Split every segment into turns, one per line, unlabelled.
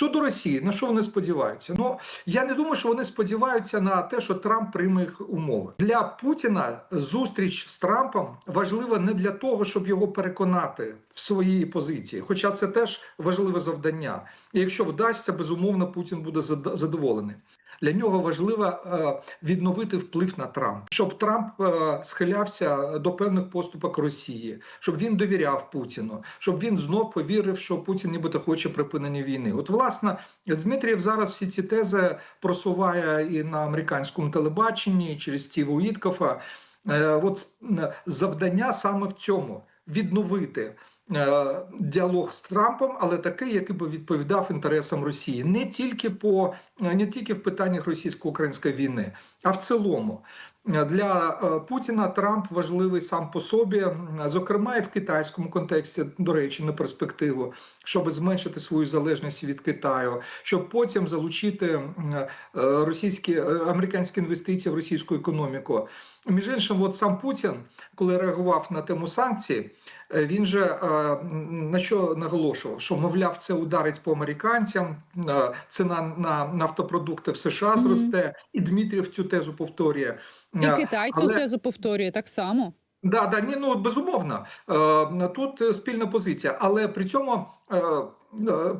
Щодо Росії, на що вони сподіваються? Ну я не думаю, що вони сподіваються на те, що Трамп прийме їх умови для Путіна. Зустріч з Трампом важлива не для того, щоб його переконати в своїй позиції, хоча це теж важливе завдання. І якщо вдасться, безумовно, Путін буде задоволений. Для нього важливо е, відновити вплив на Трамп, щоб Трамп е, схилявся до певних поступок Росії, щоб він довіряв Путіну, щоб він знов повірив, що Путін нібито хоче припинення війни. От, власне, Дмитрієв зараз всі ці тези просуває і на американському телебаченні, і через Стіва Уіткофа. Е, От е, завдання саме в цьому відновити. е, Діалог з Трампом, але такий, який би відповідав інтересам Росії, не тільки по не тільки в питаннях російсько-української війни, а в цілому для е, Путіна Трамп важливий сам по собі, зокрема і в китайському контексті, до речі, на перспективу, щоб зменшити свою залежність від Китаю, щоб потім залучити е, російські е, американські інвестиції в російську економіку. Між іншим, от сам Путін, коли реагував на тему санкцій, він же на що наголошував, що мовляв, це ударить по американцям, ціна на нафтопродукти в США зросте, і Дмитрів цю тезу повторює.
І
Е,
Китай цю
але-
тезу повторює так само.
Да, да, ні, ну безумовно. Е, тут спільна позиція, але при цьому е,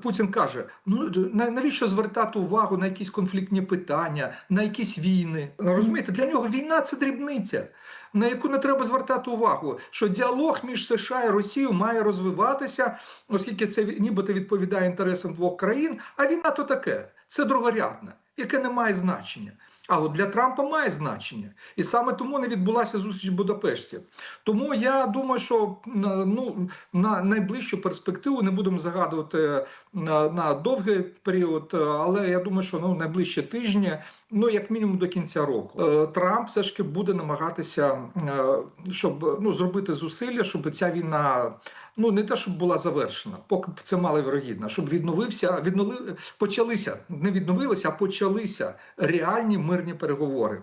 Путін каже: ну навіщо звертати увагу на якісь конфліктні питання, на якісь війни? Розумієте, для нього війна це дрібниця, на яку не треба звертати увагу. Що діалог між США і Росією має розвиватися, оскільки це нібито відповідає інтересам двох країн. А війна то таке, це другорядне, яке не має значення. А от для Трампа має значення, і саме тому не відбулася зустріч в Будапешті. Тому я думаю, що ну на найближчу перспективу не будемо загадувати на, на довгий період, е, але я думаю, що ну найближчі тижні, ну як мінімум до кінця року, е, Трамп все ж таки буде намагатися, е, щоб ну зробити зусилля, щоб ця війна. Ну, не те, щоб була завершена, поки це мало вірогідно, щоб відновився, відноли, почалися, не відновилися, а почалися реальні мирні переговори.